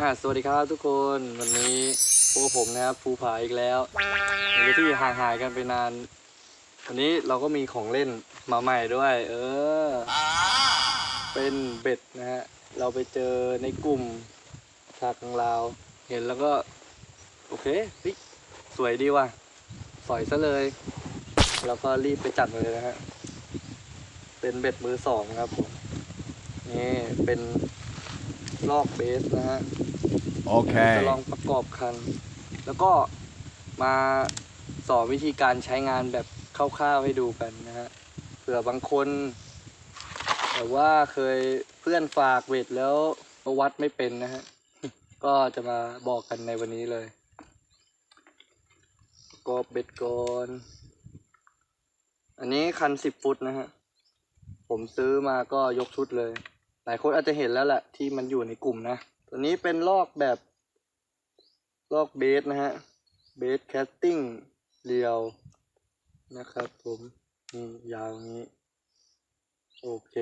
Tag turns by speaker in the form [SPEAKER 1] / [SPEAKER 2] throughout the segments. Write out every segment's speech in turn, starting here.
[SPEAKER 1] อ่าสวัสดีครับทุกคนวันนี้พวกผมนะครับภูผาอีกแล้วหลังที่ห่างหายกันไปนาน วันนี้เราก็มีของเล่นมาใหม่ด้วย เออ เป็นเบ็ดนะฮะเราไปเจอในกลุ่มชากังลาว เห็นแล้วก็ โอเคสวยดีว่ะสอยซะเลย แล้วก็รีบไปจัดเลยนะฮะเป็นเบ็ดมือสองครับผมนี่เป็นลอกเบสนะฮะ จะลองประกอบคัน แล้วก็มาสอนวิธีการใช้งานแบบคร่าวๆให้ดูกันนะฮะเผื่อบางคนแต่ว่าเคยเพื่อนฝากเวทแล้ววัดไม่เป็นนะฮะ ก็จะมาบอกกันในวันนี้เลยประกอบเบ็ดก่อนอันนี้คันสิบฟุตนะฮะ ผมซื้อมาก็ยกชุดเลย หลายคนอาจจะเห็นแล้วแหละที่มันอยู่ในกลุ่มนะ ตัวนี้เป็นลอกแบบลอกเบสนะฮะ เบสแคสติ้งเรียวนะครับผมนี่ยาวนี้ โอเค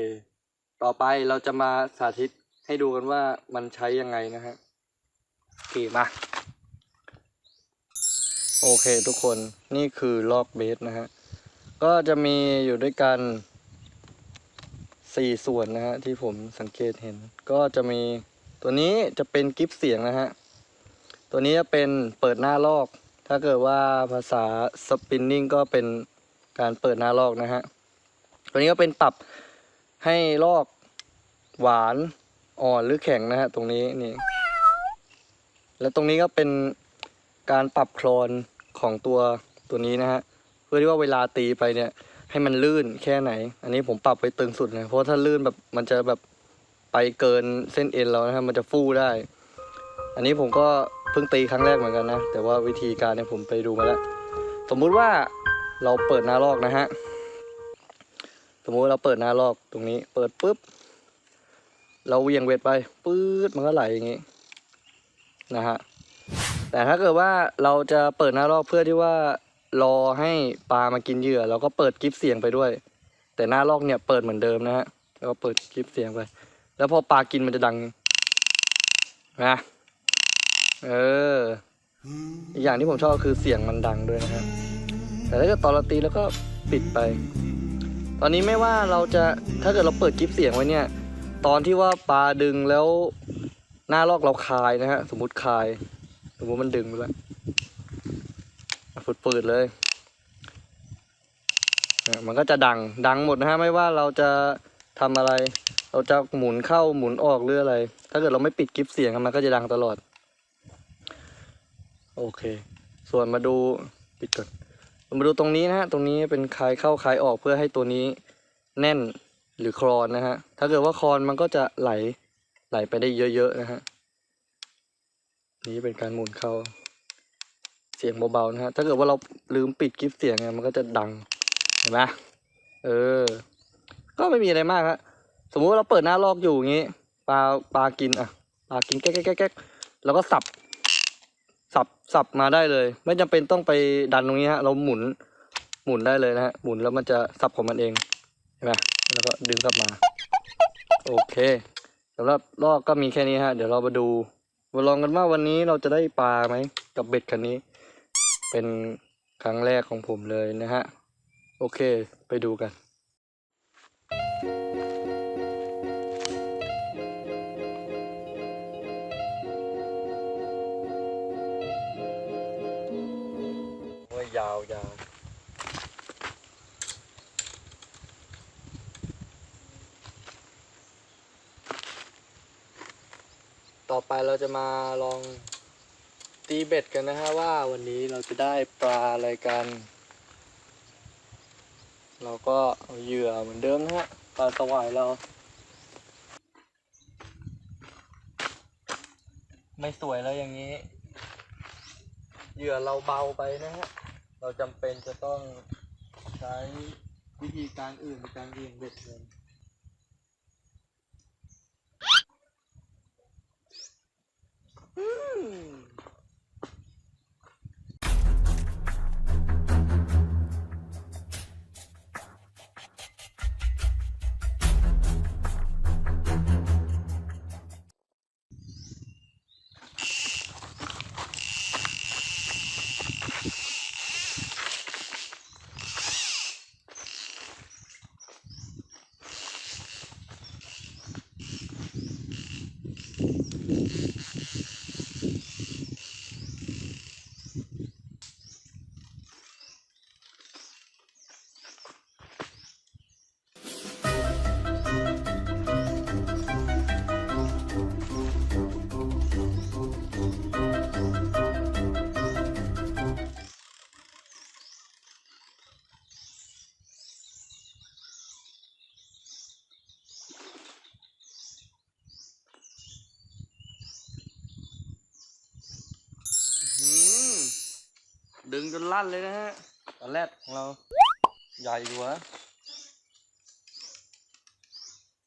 [SPEAKER 1] ต่อไปเราจะมาสาธิตให้ดูกันว่ามันใช้ยังไงนะฮะโอเคมา โอเคทุกคนนี่คือลอกเบสนะฮะ ก็จะมีอยู่ด้วยกันสี่ส่วนนะฮะที่ผมสังเกตเห็น ก็จะมี ตัวนี้จะเป็นกิฟเสียงนะฮะ ตัวนี้จะเป็นเปิดหน้าลอก ถ้าเกิดว่าภาษาสปินนิ่งก็เป็นการเปิดหน้าลอกนะฮะ ตัวนี้ก็เป็นปรับให้ลอกหวานอ่อนหรือแข็งนะฮะ ตรงนี้นี่ แล้วตรงนี้ก็เป็นการปรับโคลนของตัวตัวนี้นะฮะ เพื่อที่ว่าเวลาตีไปเนี่ย ให้มันลื่นแค่ไหน อันนี้ผมปรับไปตึงสุดเลยเพราะถ้าลื่นแบบมันจะแบบ ไปเกินเส้นเอ็นเรานะครับมันจะฟูได้ อันนี้ผมก็เพิ่งตีครั้งแรกเหมือนกันนะ แต่ว่าวิธีการเนี่ยผมไปดูมาแล้ว สมมุติว่าเราเปิดหน้าลอกนะฮะ สมมุติเราเปิดหน้าลอกตรงนี้ เปิดปุ๊บ เราเวียงเวทไปปื๊ดมันก็ไหลอย่างนี้นะฮะ แต่ถ้าเกิดว่าเราจะเปิดหน้าลอกเพื่อที่ว่ารอให้ปลามากินเหยื่อเราก็เปิดคลิปเสียงไปด้วย แต่หน้าลอกเนี่ยเปิดเหมือนเดิมนะฮะแล้วก็เปิดคลิปเสียงไป แล้วพอปลากินมันจะดังนะเอออีกอย่างที่ผมชอบก็คือเสียงมันดังด้วยนะฮะแต่ถ้าเกิดตอนเราตีแล้วก็ปิดไป ตอนนี้ไม่ว่าเราจะถ้าเกิดเราเปิดคลิปเสียงไว้เนี่ย ตอนที่ว่าปลาดึงแล้วหน้าลอกเราคายนะฮะสมมติคาย สมมติมันดึงไปแล้วฝืดปืดเลยมันก็จะดังดังหมดนะฮะไม่ว่าเราจะทำอะไร เราจะหมุนเข้าหมุนออกหรืออะไร ถ้าเกิดเราไม่ปิดกิฟเสียงมันก็จะดังตลอด โอเค ส่วนมาดูปิดก่อนมาดูตรงนี้นะฮะ ตรงนี้เป็นคลายเข้าคลายออกเพื่อให้ตัวนี้แน่นหรือคลอนนะฮะ ถ้าเกิดว่าคลอนมันก็จะไหลไหลไปได้เยอะๆนะฮะ นี่เป็นการหมุนเข้าเสียงเบาๆนะฮะ ถ้าเกิดว่าเราลืมปิดกิฟต์เสียงเนี่ยมันก็จะดัง เห็นไหมเออ ก็ไม่มีอะไรมากฮะ มมุติเราเปิดหน้าลอกอยู่อย่างงี้ปลาปลากินอะปลากินแก๊กแก๊กแก๊กแล้วก็สับ สับสับมาได้เลย ไม่จำเป็นต้องไปดันตรงนี้ฮะเราหมุนหมุนได้เลยนะฮะหมุนแล้วมันจะสับของมันเองเห็นไหมแล้วก็ดึงกลับมา โอเคสำหรับลอกก็มีแค่นี้ฮะ เดี๋ยวเรามาดูมาลองกันว่าวันนี้เราจะได้ปลาไหมกับเบ็ดคันนี้ เป็นครั้งแรกของผมเลยนะฮะ โอเค ไปดูกัน วยาต่อไปเราจะมาลองตีเบ็ดกันนะฮะว่าวันนี้เราจะได้ปลาอะไรกัน เราก็เอาเหยื่อเหมือนเดิมนะฮะปลาสวายเรา ไม่สวยแล้วอย่างนี้ เหยื่อเราเบาไปนะฮะ เราจำเป็นจะต้องใช้วิธีการอื่นในการเรียงเบ็ดเลยอืม ดึงจนลั่นเลยนะฮะตอนแรกของเรา ใหญ่อยู่วะ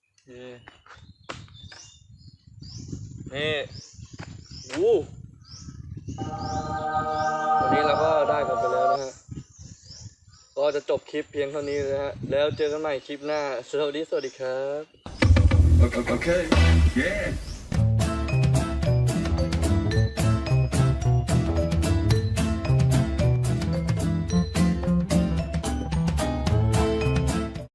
[SPEAKER 1] โอเคนี่โอ้วันนี้เราก็ได้กันไปแล้วนะฮะ ก็จะจบคลิปเพียงเท่านี้เลยนะฮะ แล้วเจอกันใหม่คลิปหน้า สวัสดี สวัสดีครับ
[SPEAKER 2] Okay. okay. Yeah.